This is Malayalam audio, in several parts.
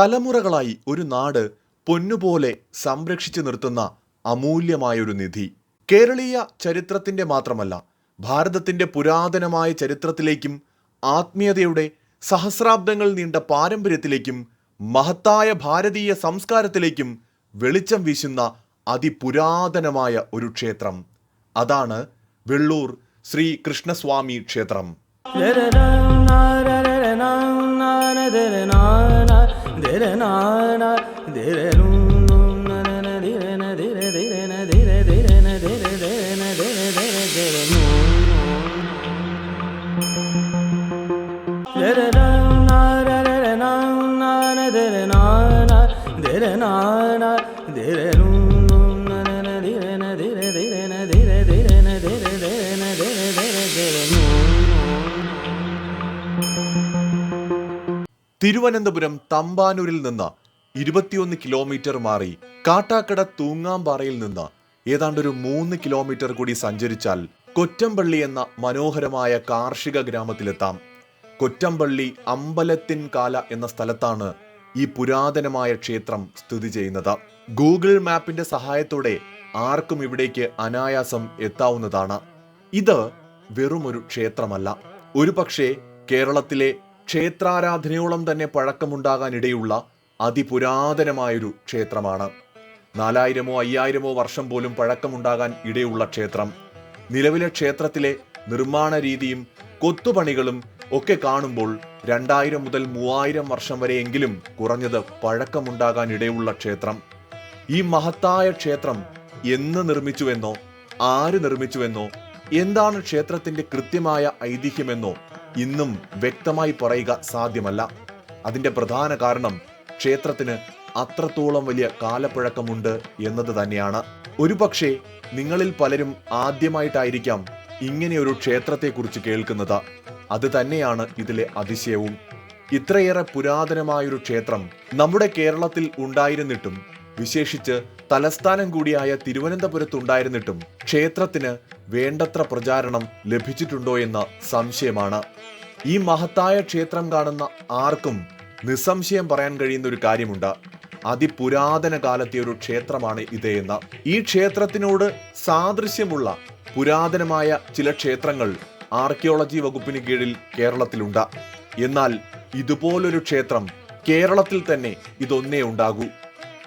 തലമുറകളായി ഒരു നാട് പൊന്നുപോലെ സംരക്ഷിച്ചു നിർത്തുന്ന അമൂല്യമായൊരു നിധി കേരളീയ ചരിത്രത്തിന്റെ മാത്രമല്ല ഭാരതത്തിന്റെ പുരാതനമായ ചരിത്രത്തിലേക്കും ആത്മീയതയുടെ സഹസ്രാബ്ദങ്ങൾ നീണ്ട പാരമ്പര്യത്തിലേക്കും മഹത്തായ ഭാരതീയ സംസ്കാരത്തിലേക്കും വെളിച്ചം വീശുന്ന അതിപുരാതനമായ ഒരു ക്ഷേത്രം അതാണ് വെള്ളൂർ ശ്രീ കൃഷ്ണസ്വാമി ക്ഷേത്രം na na തിരുവനന്തപുരം തമ്പാനൂരിൽ നിന്ന് ഇരുപത്തിയൊന്ന് കിലോമീറ്റർ മാറി കാട്ടാക്കട തൂങ്ങാമ്പാറയിൽ നിന്ന് ഏതാണ്ടൊരു മൂന്ന് കിലോമീറ്റർ കൂടി സഞ്ചരിച്ചാൽ കൊറ്റമ്പള്ളി എന്ന മനോഹരമായ കാർഷിക ഗ്രാമത്തിലെത്താം. കൊറ്റമ്പള്ളി അമ്പലത്തിൻ കാല എന്ന സ്ഥലത്താണ് ഈ പുരാതനമായ ക്ഷേത്രം സ്ഥിതി ചെയ്യുന്നത്. ഗൂഗിൾ മാപ്പിന്റെ സഹായത്തോടെ ആർക്കും ഇവിടേക്ക് അനായാസം എത്താവുന്നതാണ്. ഇത് വെറുമൊരു ക്ഷേത്രമല്ല. ഒരുപക്ഷെ കേരളത്തിലെ ക്ഷേത്രാരാധനയോളം തന്നെ പഴക്കമുണ്ടാകാനിടയുള്ള അതിപുരാതനമായൊരു ക്ഷേത്രമാണ്. നാലായിരമോ അയ്യായിരമോ വർഷം പോലും പഴക്കമുണ്ടാകാൻ ഇടയുള്ള ക്ഷേത്രം. നിലവിലെ ക്ഷേത്രത്തിലെ നിർമ്മാണ രീതിയും കൊത്തുപണികളും ഒക്കെ കാണുമ്പോൾ രണ്ടായിരം മുതൽ മൂവായിരം വർഷം വരെയെങ്കിലും കുറഞ്ഞത് പഴക്കമുണ്ടാകാൻ ഇടയുള്ള ക്ഷേത്രം. ഈ മഹത്തായ ക്ഷേത്രം എന്ന് നിർമ്മിച്ചുവെന്നോ ആര് നിർമ്മിച്ചുവെന്നോ എന്താണ് ക്ഷേത്രത്തിന്റെ കൃത്യമായ ഐതിഹ്യമെന്നോ ഇന്നും വ്യക്തമായി പറയുക സാധ്യമല്ല. അതിന്റെ പ്രധാന കാരണം ക്ഷേത്രത്തിന് അത്രത്തോളം വലിയ കാലപ്പഴക്കമുണ്ട് എന്നത് തന്നെയാണ്. ഒരുപക്ഷെ നിങ്ങളിൽ പലരും ആദ്യമായിട്ടായിരിക്കാം ഇങ്ങനെയൊരു ക്ഷേത്രത്തെക്കുറിച്ച് കേൾക്കുന്നത്. അത് തന്നെയാണ് ഇതിലെ അതിശയവും. ഇത്രയേറെ പുരാതനമായൊരു ക്ഷേത്രം നമ്മുടെ കേരളത്തിൽ ഉണ്ടായിരുന്നിട്ടും വിശേഷിച്ച് തലസ്ഥാനം കൂടിയായ തിരുവനന്തപുരത്തുണ്ടായിരുന്നിട്ടും ക്ഷേത്രത്തിന് വേണ്ടത്ര പ്രചാരണം ലഭിച്ചിട്ടുണ്ടോ എന്ന സംശയമാണ്. ഈ മഹത്തായ ക്ഷേത്രം കാണുന്ന ആർക്കും നിസ്സംശയം പറയാൻ കഴിയുന്ന ഒരു കാര്യമുണ്ട്. അതിപുരാതന കാലത്തെ ഒരു ക്ഷേത്രമാണ് ഇത് എന്ന. ഈ ക്ഷേത്രത്തിനോട് സാദൃശ്യമുള്ള പുരാതനമായ ചില ക്ഷേത്രങ്ങൾ ആർക്കിയോളജി വകുപ്പിന് കീഴിൽ കേരളത്തിലുണ്ട്. എന്നാൽ ഇതുപോലൊരു ക്ഷേത്രം കേരളത്തിൽ തന്നെ ഇതൊന്നേ ഉണ്ടാകൂ.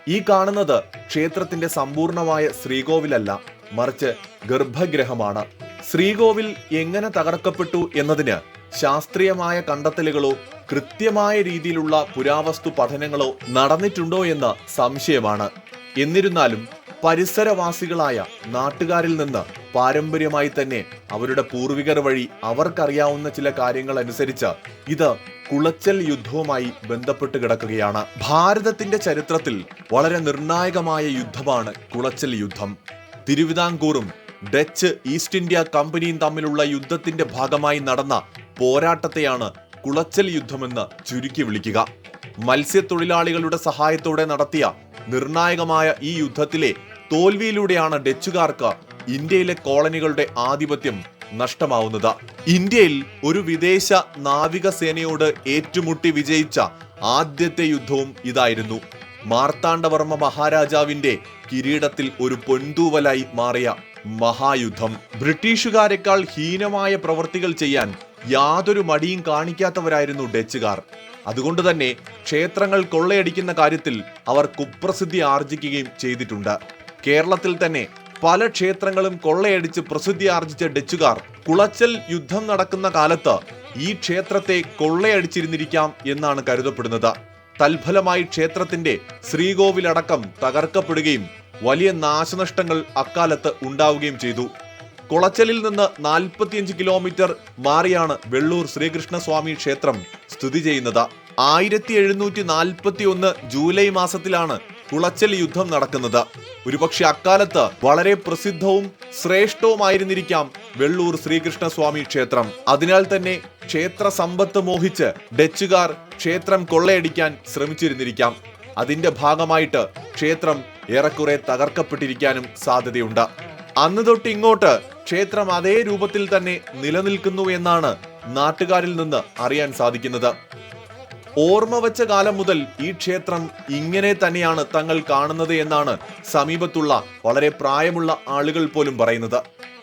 ഈ കാണുന്നത് ക്ഷേത്രത്തിന്റെ സമ്പൂർണമായ ശ്രീകോവിലല്ല മറിച്ച് ഗർഭഗ്രഹമാണ് ശ്രീകോവിൽ എങ്ങനെ തകർക്കപ്പെട്ടു എന്നതിന് ശാസ്ത്രീയമായ കണ്ടെത്തലുകളോ കൃത്യമായ രീതിയിലുള്ള പുരാവസ്തു പഠനങ്ങളോ നടന്നിട്ടുണ്ടോ എന്ന സംശയമാണ്. എന്നിരുന്നാലും പരിസരവാസികളായ നാട്ടുകാരിൽ നിന്ന് പാരമ്പര്യമായി തന്നെ അവരുടെ പൂർവികർ വഴി അവർക്കറിയാവുന്ന ചില കാര്യങ്ങൾ അനുസരിച്ച് ഇത് കുളച്ചൽ യുദ്ധവുമായി ബന്ധപ്പെട്ട് കിടക്കുകയാണ്. ഭാരതത്തിന്റെ ചരിത്രത്തിൽ വളരെ നിർണായകമായ യുദ്ധമാണ് കുളച്ചൽ യുദ്ധം. തിരുവിതാംകൂറും ഡച്ച് ഈസ്റ്റ് ഇന്ത്യ കമ്പനിയും തമ്മിലുള്ള യുദ്ധത്തിന്റെ ഭാഗമായി നടന്ന പോരാട്ടത്തെയാണ് കുളച്ചൽ യുദ്ധമെന്ന് ചുരുക്കി വിളിക്കുക. മത്സ്യത്തൊഴിലാളികളുടെ സഹായത്തോടെ നടത്തിയ നിർണായകമായ ഈ യുദ്ധത്തിലെ തോൽവിയിലൂടെയാണ് ഡച്ചുകാർക്ക് ഇന്ത്യയിലെ കോളനികളുടെ ആധിപത്യം നഷ്ടമാവുന്നത്. ഇന്ത്യയിൽ ഒരു വിദേശ നാവികസേനയോട് ഏറ്റുമുട്ടി വിജയിച്ച ആദ്യത്തെ യുദ്ധവും ഇതായിരുന്നു. മാർത്താണ്ഡവർമ്മ മഹാരാജാവിന്റെ കിരീടത്തിൽ ഒരു പൊൻതൂവലായി മാറിയ മഹായുദ്ധം. ബ്രിട്ടീഷുകാരെക്കാൾ ഹീനമായ പ്രവൃത്തികൾ ചെയ്യാൻ യാതൊരു മടിയും കാണിക്കാത്തവരായിരുന്നു ഡച്ചുകാർ. അതുകൊണ്ട് തന്നെ ക്ഷേത്രങ്ങൾ കൊള്ളയടിക്കുന്ന കാര്യത്തിൽ അവർ കുപ്രസിദ്ധി ആർജിക്കുകയും ചെയ്തിട്ടുണ്ട്. കേരളത്തിൽ തന്നെ പല ക്ഷേത്രങ്ങളും കൊള്ളയടിച്ച് പ്രസിദ്ധി ആർജിച്ച ഡച്ചുകാർ കുളച്ചൽ യുദ്ധം നടക്കുന്ന കാലത്ത് ഈ ക്ഷേത്രത്തെ കൊള്ളയടിച്ചിരുന്നിരിക്കാം എന്നാണ് കരുതപ്പെടുന്നത്. തൽഫലമായി ക്ഷേത്രത്തിന്റെ ശ്രീകോവിലടക്കം തകർക്കപ്പെടുകയും വലിയ നാശനഷ്ടങ്ങൾ അക്കാലത്ത് ഉണ്ടാവുകയും ചെയ്തു. കുളച്ചലിൽ നിന്ന് നാൽപ്പത്തിയഞ്ച് കിലോമീറ്റർ മാറിയാണ് വെള്ളൂർ ശ്രീകൃഷ്ണസ്വാമി ക്ഷേത്രം സ്ഥിതി ചെയ്യുന്നത്. ആയിരത്തി എഴുന്നൂറ്റി നാൽപ്പത്തി ഒന്ന് ജൂലൈ മാസത്തിലാണ് കുളച്ചൽ യുദ്ധം നടക്കുന്നത്. ഒരുപക്ഷെ അക്കാലത്ത് വളരെ പ്രസിദ്ധവും ശ്രേഷ്ഠവുമായിരുന്നിരിക്കാം വെള്ളൂർ ശ്രീകൃഷ്ണസ്വാമി ക്ഷേത്രം. അതിനാൽ തന്നെ ക്ഷേത്ര സമ്പത്ത് മോഹിച്ച് ഡച്ചുകാർ ക്ഷേത്രം കൊള്ളയടിക്കാൻ ശ്രമിച്ചിരുന്നിരിക്കാം. അതിന്റെ ഭാഗമായിട്ട് ക്ഷേത്രം ഏറെക്കുറെ തകർക്കപ്പെട്ടിരിക്കാനും സാധ്യതയുണ്ട്. അന്ന് തൊട്ട് ഇങ്ങോട്ട് ക്ഷേത്രം അതേ രൂപത്തിൽ തന്നെ നിലനിൽക്കുന്നു എന്നാണ് നാട്ടുകാരിൽ നിന്ന് അറിയാൻ സാധിക്കുന്നത്. ഓർമ്മ വച്ച കാലം മുതൽ ഈ ക്ഷേത്രം ഇങ്ങനെ തന്നെയാണ് തങ്ങൾ കാണുന്നത് എന്നാണ് സമീപത്തുള്ള വളരെ പ്രായമുള്ള ആളുകൾ പോലും പറയുന്നത്.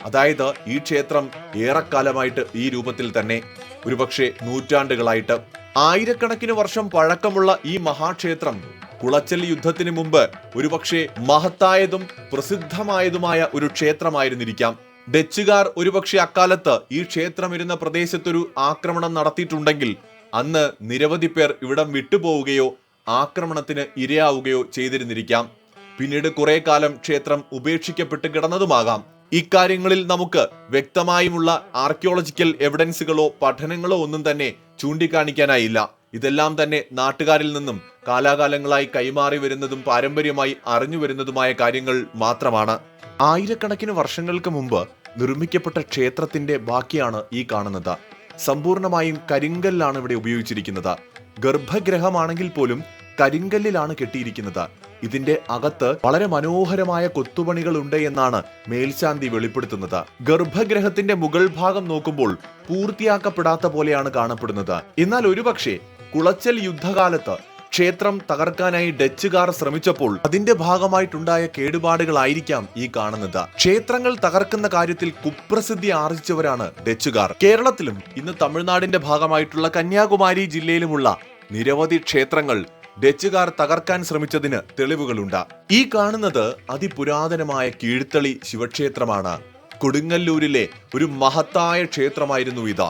അതായത് ഈ ക്ഷേത്രം ഏറെക്കാലമായിട്ട് ഈ രൂപത്തിൽ തന്നെ ഒരുപക്ഷെ നൂറ്റാണ്ടുകളായിട്ട്. ആയിരക്കണക്കിന് വർഷം പഴക്കമുള്ള ഈ മഹാക്ഷേത്രം കുളച്ചൽ യുദ്ധത്തിന് മുമ്പ് ഒരുപക്ഷെ മഹത്തായതും പ്രസിദ്ധമായതുമായ ഒരു ക്ഷേത്രമായിരുന്നിരിക്കാം. ഡച്ചുകാർ ഒരുപക്ഷെ അക്കാലത്ത് ഈ ക്ഷേത്രം ഇരുന്ന പ്രദേശത്തൊരു ആക്രമണം നടത്തിയിട്ടുണ്ടെങ്കിൽ അന്ന് നിരവധി പേർ ഇവിടം വിട്ടുപോവുകയോ ആക്രമണത്തിന് ഇരയാവുകയോ ചെയ്തിരുന്നിരിക്കാം. പിന്നീട് കുറെ കാലം ക്ഷേത്രം ഉപേക്ഷിക്കപ്പെട്ട് കിടന്നതുമാകാം. ഇക്കാര്യങ്ങളിൽ നമുക്ക് വ്യക്തമായുമുള്ള ആർക്കിയോളജിക്കൽ എവിഡൻസുകളോ പഠനങ്ങളോ ഒന്നും തന്നെ ചൂണ്ടിക്കാണിക്കാനായില്ല. ഇതെല്ലാം തന്നെ നാട്ടുകാരിൽ നിന്നും കാലാകാലങ്ങളായി കൈമാറി വരുന്നതും പാരമ്പര്യമായി അറിഞ്ഞു വരുന്നതുമായ കാര്യങ്ങൾ മാത്രമാണ്. ആയിരക്കണക്കിന് വർഷങ്ങൾക്ക് മുമ്പ് നിർമ്മിക്കപ്പെട്ട ക്ഷേത്രത്തിന്റെ ബാക്കിയാണ് ഈ കാണുന്നത്. സമ്പൂർണമായും കരിങ്കല്ലാണ് ഇവിടെ ഉപയോഗിച്ചിരിക്കുന്നത്. ഗർഭഗ്രഹമാണെങ്കിൽ പോലും കരിങ്കല്ലിലാണ് കെട്ടിയിരിക്കുന്നത്. ഇതിന്റെ അകത്ത് വളരെ മനോഹരമായ കൊത്തുപണികൾ ഉണ്ട് എന്നാണ് മേൽശാന്തി വെളിപ്പെടുത്തുന്നത്. ഗർഭഗ്രഹത്തിന്റെ മുകൾ ഭാഗം നോക്കുമ്പോൾ പൂർത്തിയാക്കപ്പെടാത്ത പോലെയാണ് കാണപ്പെടുന്നത്. എന്നാൽ ഒരുപക്ഷെ കുളച്ചൽ യുദ്ധകാലത്ത് ക്ഷേത്രം തകർക്കാനായി ഡച്ചുകാർ ശ്രമിച്ചപ്പോൾ അതിന്റെ ഭാഗമായിട്ടുണ്ടായ കേടുപാടുകളായിരിക്കാം ഈ കാണുന്നത്. ക്ഷേത്രങ്ങൾ തകർക്കുന്ന കാര്യത്തിൽ കുപ്രസിദ്ധി ആർജിച്ചവരാണ് ഡച്ചുകാർ കേരളത്തിലും ഇന്ന് തമിഴ്നാടിന്റെ ഭാഗമായിട്ടുള്ള കന്യാകുമാരി ജില്ലയിലുമുള്ള നിരവധി ക്ഷേത്രങ്ങൾ ഡച്ചുകാർ തകർക്കാൻ ശ്രമിച്ചതിന് തെളിവുകളുണ്ട്. ഈ കാണുന്നത് അതിപുരാതനമായ കീഴ്ത്തളി ശിവക്ഷേത്രമാണ്. കൊടുങ്ങല്ലൂരിലെ ഒരു മഹത്തായ ക്ഷേത്രമായിരുന്നു ഇത്.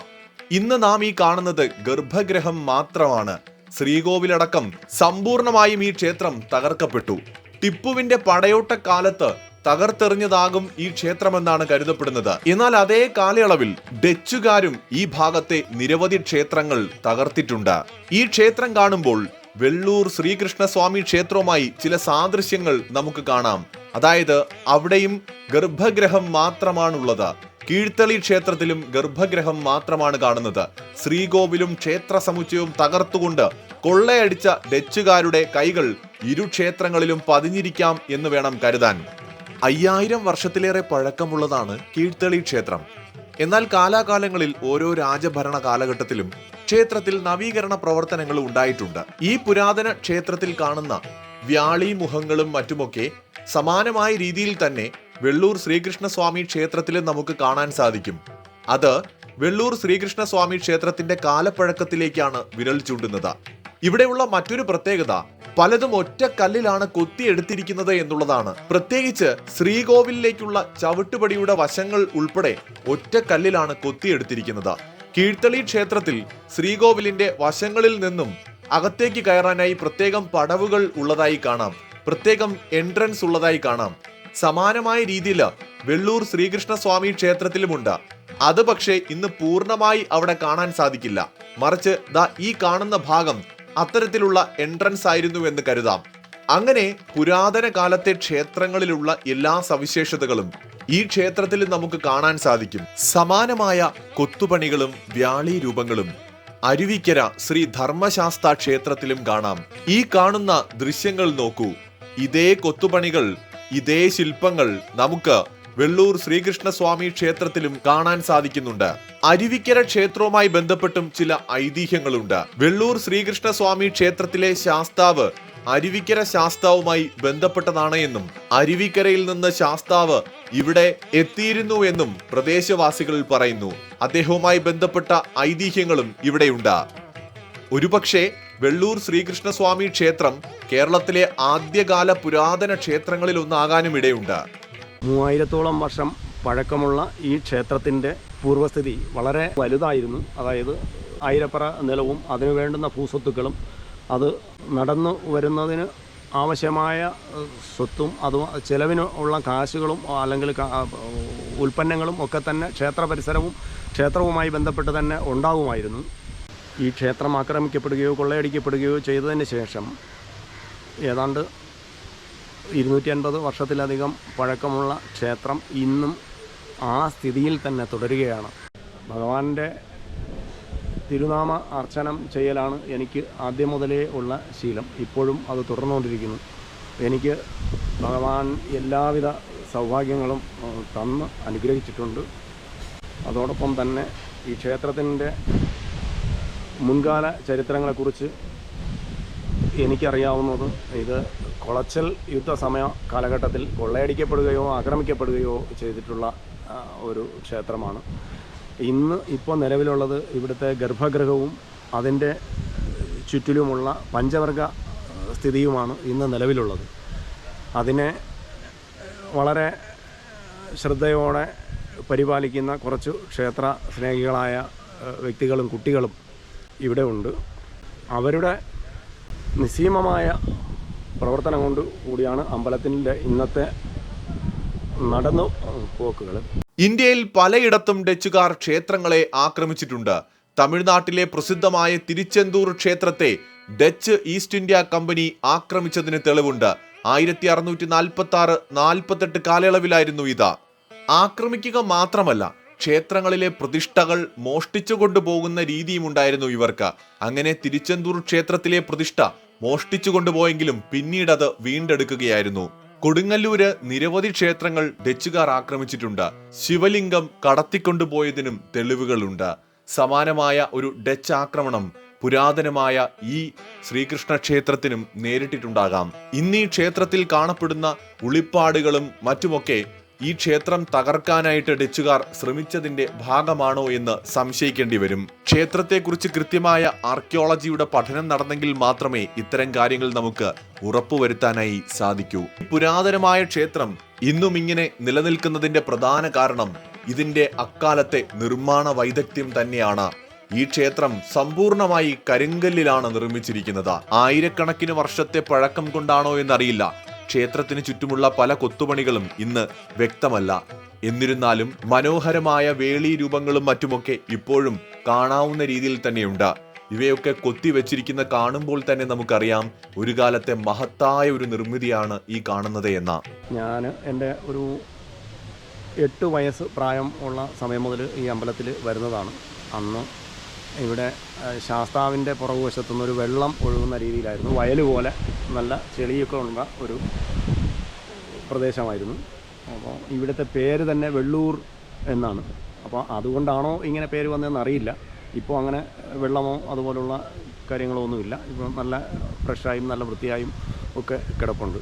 ഇന്ന് നാം ഈ കാണുന്നത് ഗർഭഗ്രഹം മാത്രമാണ്. ശ്രീകോവിലടക്കം സമ്പൂർണമായും ഈ ക്ഷേത്രം തകർക്കപ്പെട്ടു. ടിപ്പുവിന്റെ പടയോട്ട കാലത്ത് തകർത്തെറിഞ്ഞതാകും ഈ ക്ഷേത്രമെന്നാണ് കരുതപ്പെടുന്നത്. എന്നാൽ അതേ കാലയളവിൽ ഡച്ചുകാരും ഈ ഭാഗത്തെ നിരവധി ക്ഷേത്രങ്ങൾ തകർത്തിട്ടുണ്ട്. ഈ ക്ഷേത്രം കാണുമ്പോൾ വെള്ളൂർ ശ്രീകൃഷ്ണസ്വാമി ക്ഷേത്രവുമായി ചില സാദൃശ്യങ്ങൾ നമുക്ക് കാണാം. അതായത് അവിടെയും ഗർഭഗ്രഹം മാത്രമാണുള്ളത്. കീഴ്ത്തളി ക്ഷേത്രത്തിലും ഗർഭഗ്രഹം മാത്രമാണ് കാണുന്നത്. ശ്രീകോവിലും ക്ഷേത്ര സമുച്ചയവും തകർത്തുകൊണ്ട് കൊള്ളയടിച്ച ഡച്ചുകാരുടെ കൈകൾ ഇരു ക്ഷേത്രങ്ങളിലും പതിഞ്ഞിരിക്കാം എന്ന് വേണം കരുതാൻ. അയ്യായിരം വർഷത്തിലേറെ പഴക്കമുള്ളതാണ് കീഴ്ത്തളി ക്ഷേത്രം. എന്നാൽ കാലാകാലങ്ങളിൽ ഓരോ രാജഭരണ കാലഘട്ടത്തിലും ക്ഷേത്രത്തിൽ നവീകരണ പ്രവർത്തനങ്ങളും ഉണ്ടായിട്ടുണ്ട്. ഈ പുരാതന ക്ഷേത്രത്തിൽ കാണുന്ന വ്യാളി മുഖങ്ങളും മറ്റുമൊക്കെ സമാനമായ രീതിയിൽ തന്നെ വെള്ളൂർ ശ്രീകൃഷ്ണസ്വാമി ക്ഷേത്രത്തിലും നമുക്ക് കാണാൻ സാധിക്കും. അത് വെള്ളൂർ ശ്രീകൃഷ്ണസ്വാമി ക്ഷേത്രത്തിന്റെ കാലപ്പഴക്കത്തിലേക്കാണ് വിരൽ ചൂണ്ടുന്നത്. ഇവിടെയുള്ള മറ്റൊരു പ്രത്യേകത പലതും ഒറ്റ കല്ലിലാണ് കൊത്തിയെടുത്തിരിക്കുന്നത് എന്നുള്ളതാണ്. പ്രത്യേകിച്ച് ശ്രീകോവിലേക്കുള്ള ചവിട്ടുപടിയുടെ വശങ്ങൾ ഉൾപ്പെടെ ഒറ്റ കല്ലിലാണ് കൊത്തിയെടുത്തിരിക്കുന്നത് കീഴ്ത്തളി ക്ഷേത്രത്തിൽ ശ്രീകോവിലിന്റെ വശങ്ങളിൽ നിന്നും അകത്തേക്ക് കയറാനായി പ്രത്യേകം പടവുകൾ ഉള്ളതായി കാണാം. പ്രത്യേകം എൻട്രൻസ് ഉള്ളതായി കാണാം. സമാനമായ രീതിയിൽ വെള്ളൂർ ശ്രീകൃഷ്ണസ്വാമി ക്ഷേത്രത്തിലുമുണ്ട്. അത് പക്ഷേ ഇന്ന് പൂർണമായി അവിടെ കാണാൻ സാധിക്കില്ല. മറിച്ച് ദാ ഈ കാണുന്ന ഭാഗം അത്തരത്തിലുള്ള എൻട്രൻസ് ആയിരുന്നു എന്ന് കരുതാം. അങ്ങനെ പുരാതന കാലത്തെ ക്ഷേത്രങ്ങളിലുള്ള എല്ലാ സവിശേഷതകളും ഈ ക്ഷേത്രത്തിൽ നമുക്ക് കാണാൻ സാധിക്കും. സമാനമായ കൊത്തുപണികളും വ്യാളി രൂപങ്ങളും അരുവിക്കര ശ്രീ ധർമ്മശാസ്ത്ര ക്ഷേത്രത്തിലും കാണാം. ഈ കാണുന്ന ദൃശ്യങ്ങൾ നോക്കൂ. ഇതേ കൊത്തുപണികൾ ഇതേ ശില്പങ്ങൾ നമുക്ക് വെള്ളൂർ ശ്രീകൃഷ്ണസ്വാമി ക്ഷേത്രത്തിലും കാണാൻ സാധിക്കുന്നുണ്ട്. അരുവിക്കര ക്ഷേത്രവുമായി ബന്ധപ്പെട്ടും ചില ഐതിഹ്യങ്ങളുണ്ട്. വെള്ളൂർ ശ്രീകൃഷ്ണസ്വാമി ക്ഷേത്രത്തിലെ ശാസ്താവ് അരുവിക്കര ശാസ്താവുമായി ബന്ധപ്പെട്ടതാണ് എന്നും അരുവിക്കരയിൽ നിന്ന് ശാസ്താവ് ഇവിടെ എത്തിയിരുന്നു എന്നും പ്രദേശവാസികൾ പറയുന്നു. അദ്ദേഹവുമായി ബന്ധപ്പെട്ട ഐതിഹ്യങ്ങളും ഇവിടെയുണ്ട്. ഒരുപക്ഷെ വെള്ളൂർ ശ്രീകൃഷ്ണസ്വാമി ക്ഷേത്രം കേരളത്തിലെ ആദ്യകാല പുരാതന ക്ഷേത്രങ്ങളിൽ ഒന്നാകാനും ഇടയുണ്ട്. മൂവായിരത്തോളം വർഷം പഴക്കമുള്ള ഈ ക്ഷേത്രത്തിന്റെ പൂർവസ്ഥിതി വളരെ വലുതായിരുന്നു. അതായത് ആയിരപ്പറ നിലവും അതിനു വേണ്ടുന്ന ഭൂസ്വത്തുക്കളും അത് നടന്നു വരുന്നതിന് ആവശ്യമായ സ്വത്തും അതും ചിലവിന് ഉള്ള കാശുകളും അല്ലെങ്കിൽ ഉൽപ്പന്നങ്ങളും ഒക്കെ തന്നെ ക്ഷേത്ര പരിസരവും ക്ഷേത്രവുമായി ബന്ധപ്പെട്ട് തന്നെ ഉണ്ടാകുമായിരുന്നു ഈ ക്ഷേത്രം ആക്രമിക്കപ്പെടുകയോ കൊള്ളയടിക്കപ്പെടുകയോ ചെയ്തതിന് ശേഷം ഏതാണ്ട് ഇരുന്നൂറ്റി അൻപത് വർഷത്തിലധികം പഴക്കമുള്ള ക്ഷേത്രം ഇന്നും ആ സ്ഥിതിയിൽ തന്നെ തുടരുകയാണ്. ഭഗവാന്റെ തിരുനാമ അർച്ചനം ചെയ്യലാണ് എനിക്ക് ആദ്യം മുതലേ ഉള്ള ശീലം. ഇപ്പോഴും അത് തുടർന്നുകൊണ്ടിരിക്കുന്നു. എനിക്ക് ഭഗവാൻ എല്ലാവിധ സൗഭാഗ്യങ്ങളും തന്ന് അനുഗ്രഹിച്ചിട്ടുണ്ട്. അതോടൊപ്പം തന്നെ ഈ ക്ഷേത്രത്തിന്റെ മുൻകാല ചരിത്രങ്ങളെക്കുറിച്ച് എനിക്കറിയാവുന്നത് ഇത് യുദ്ധ യുദ്ധസമയ കാലഘട്ടത്തിൽ കൊള്ളയടിക്കപ്പെടുകയോ ആക്രമിക്കപ്പെടുകയോ ചെയ്തിട്ടുള്ള ഒരു ക്ഷേത്രമാണ്. ഇന്ന് ഇപ്പോൾ നിലവിലുള്ളത് ഇവിടുത്തെ ഗർഭഗൃഹവും അതിന്റെ ചുറ്റിലുമുള്ള പഞ്ചവർഗ സ്ഥിതിയുമാണ് ഇന്ന് നിലവിലുള്ളത്. അതിനെ വളരെ ശ്രദ്ധയോടെ പരിപാലിക്കുന്ന കുറച്ച് ക്ഷേത്ര സ്നേഹികളായ വ്യക്തികളും കുട്ടികളും ഇവിടെ ഉണ്ട്. അവരുടെ നിസ്സീമമായ പ്രവർത്തനം കൊണ്ട് കൂടിയാണ് അമ്പലത്തിന്റെ ഇന്നത്തെ നടന്നു പോക്കുകൾ ഇന്ത്യയിൽ പലയിടത്തും ഡച്ചുകാർ ക്ഷേത്രങ്ങളെ ആക്രമിച്ചിട്ടുണ്ട്. തമിഴ്നാട്ടിലെ പ്രസിദ്ധമായ തിരുച്ചെന്തൂർ ക്ഷേത്രത്തെ ഡച്ച് ഈസ്റ്റ് ഇന്ത്യ കമ്പനി ആക്രമിച്ചതിന് തെളിവുണ്ട്. ആയിരത്തി അറുന്നൂറ്റി നാൽപ്പത്തി ആറ് നാൽപ്പത്തെട്ട് കാലയളവിലായിരുന്നു ഇത്. ആക്രമിക്കുക മാത്രമല്ല ക്ഷേത്രങ്ങളിലെ പ്രതിഷ്ഠകൾ മോഷ്ടിച്ചു കൊണ്ടുപോകുന്ന രീതിയും ഉണ്ടായിരുന്നു ഇവർക്ക്. അങ്ങനെ തിരുച്ചെന്തൂർ ക്ഷേത്രത്തിലെ പ്രതിഷ്ഠ മോഷ്ടിച്ചു കൊണ്ടുപോയെങ്കിലും പിന്നീട് അത് വീണ്ടെടുക്കുകയായിരുന്നു. കൊടുങ്ങല്ലൂര് നിരവധി ക്ഷേത്രങ്ങൾ ഡച്ചുകാർ ആക്രമിച്ചിട്ടുണ്ട്. ശിവലിംഗം കടത്തിക്കൊണ്ടുപോയതിനും തെളിവുകളുണ്ട്. സമാനമായ ഒരു ഡച്ച് ആക്രമണം പുരാതനമായ ഈ ശ്രീകൃഷ്ണ ക്ഷേത്രത്തിനും നേരിട്ടിട്ടുണ്ടാകാം. ഇന്നീ ക്ഷേത്രത്തിൽ കാണപ്പെടുന്ന ഉളിപ്പാടുകളും മറ്റുമൊക്കെ ഈ ക്ഷേത്രം തകർക്കാനായിട്ട് ഡച്ചുകാർ ശ്രമിച്ചതിന്റെ ഭാഗമാണോ എന്ന് സംശയിക്കേണ്ടി വരും. ക്ഷേത്രത്തെക്കുറിച്ച് കൃത്യമായ ആർക്കിയോളജിയുടെ പഠനം നടന്നെങ്കിൽ മാത്രമേ ഇത്തരം കാര്യങ്ങൾ നമുക്ക് ഉറപ്പുവരുത്താനായി സാധിക്കൂ. പുരാതനമായ ക്ഷേത്രം ഇന്നും ഇങ്ങനെ നിലനിൽക്കുന്നതിന്റെ പ്രധാന കാരണം ഇതിന്റെ അക്കാലത്തെ നിർമ്മാണ വൈദഗ്ധ്യം തന്നെയാണ്. ഈ ക്ഷേത്രം സമ്പൂർണമായി കരിങ്കല്ലിലാണ് നിർമ്മിച്ചിരിക്കുന്നത്. ആയിരക്കണക്കിന് വർഷത്തെ പഴക്കം കൊണ്ടാണോ എന്നറിയില്ല. ക്ഷേത്രത്തിന് ചുറ്റുമുള്ള പല കൊത്തുപണികളും ഇന്ന് വ്യക്തമല്ല. എന്നിരുന്നാലും മനോഹരമായ വേളി രൂപങ്ങളും മറ്റുമൊക്കെ ഇപ്പോഴും കാണാവുന്ന രീതിയിൽ തന്നെയുണ്ട്. ഇവയൊക്കെ കൊത്തിവെച്ചിരിക്കുന്ന കാണുമ്പോൾ തന്നെ നമുക്കറിയാം ഒരു കാലത്തെ മഹത്തായ ഒരു നിർമ്മിതിയാണ് ഈ കാണുന്നത് എന്ന. ഞാൻ എന്റെ ഒരു എട്ട് വയസ്സ് പ്രായം ഉള്ള സമയം മുതൽ ഈ അമ്പലത്തിൽ വരുന്നതാണ്. അന്ന് ഇവിടെ ശാസ്താവിന്റെ പുറകുവശത്തുനിന്ന് ഒരു വെള്ളം ഒഴുകുന്ന രീതിയിലായിരുന്നു. വയൽ പോലെ നല്ല ചെളിയൊക്കെ ഉള്ള ഒരു പ്രദേശമായിരുന്നു. അപ്പോൾ ഇവിടുത്തെ പേര് തന്നെ വെള്ളൂർ എന്നാണ്. അപ്പോൾ അതുകൊണ്ടാണോ ഇങ്ങനെ പേര് വന്നതെന്ന് അറിയില്ല. ഇപ്പോൾ അങ്ങനെ വെള്ളമോ അതുപോലുള്ള കാര്യങ്ങളോ ഒന്നുമില്ല. ഇപ്പോൾ നല്ല ഫ്രഷായും നല്ല വൃത്തിയായും ഒക്കെ കിടപ്പുണ്ട്.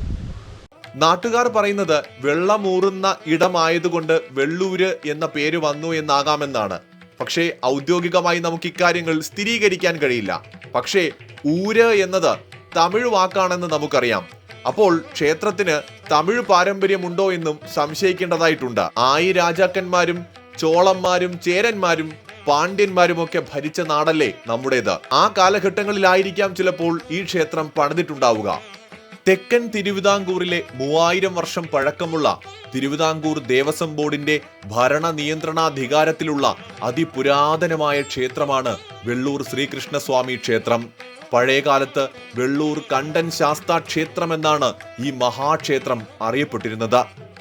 നാട്ടുകാർ പറയുന്നത് വെള്ളമൂറുന്ന ഇടമായതുകൊണ്ട് വെള്ളൂര് എന്ന പേര് വന്നു എന്നാകാമെന്നാണ്. പക്ഷേ ഔദ്യോഗികമായി നമുക്ക് ഇക്കാര്യങ്ങൾ സ്ഥിരീകരിക്കാൻ കഴിയില്ല. പക്ഷേ ഊര് എന്നത് തമിഴ് വാക്കാണെന്ന് നമുക്കറിയാം. അപ്പോൾ ക്ഷേത്രത്തിന് തമിഴ് പാരമ്പര്യമുണ്ടോ എന്നും സംശയിക്കേണ്ടതായിട്ടുണ്ട്. ആയി രാജാക്കന്മാരും ചോളന്മാരും ചേരന്മാരും പാണ്ഡ്യന്മാരും ഒക്കെ ഭരിച്ച നാടല്ലേ നമ്മുടേത്? ആ കാലഘട്ടങ്ങളിലായിരിക്കാം ചിലപ്പോൾ ഈ ക്ഷേത്രം പണിതിട്ടുണ്ടാവുക. തെക്കൻ തിരുവിതാംകൂറിലെ മൂവായിരം വർഷം പഴക്കമുള്ള തിരുവിതാംകൂർ ദേവസ്വം ബോർഡിന്റെ ഭരണ നിയന്ത്രണാധികാരത്തിലുള്ള അതിപുരാതനമായ ക്ഷേത്രമാണ് വെള്ളൂർ ശ്രീകൃഷ്ണസ്വാമി ക്ഷേത്രം. പഴയകാലത്ത് വെള്ളൂർ കണ്ടൻ ശാസ്താ ക്ഷേത്രം എന്നാണ് ഈ മഹാക്ഷേത്രം അറിയപ്പെട്ടിരുന്നത്.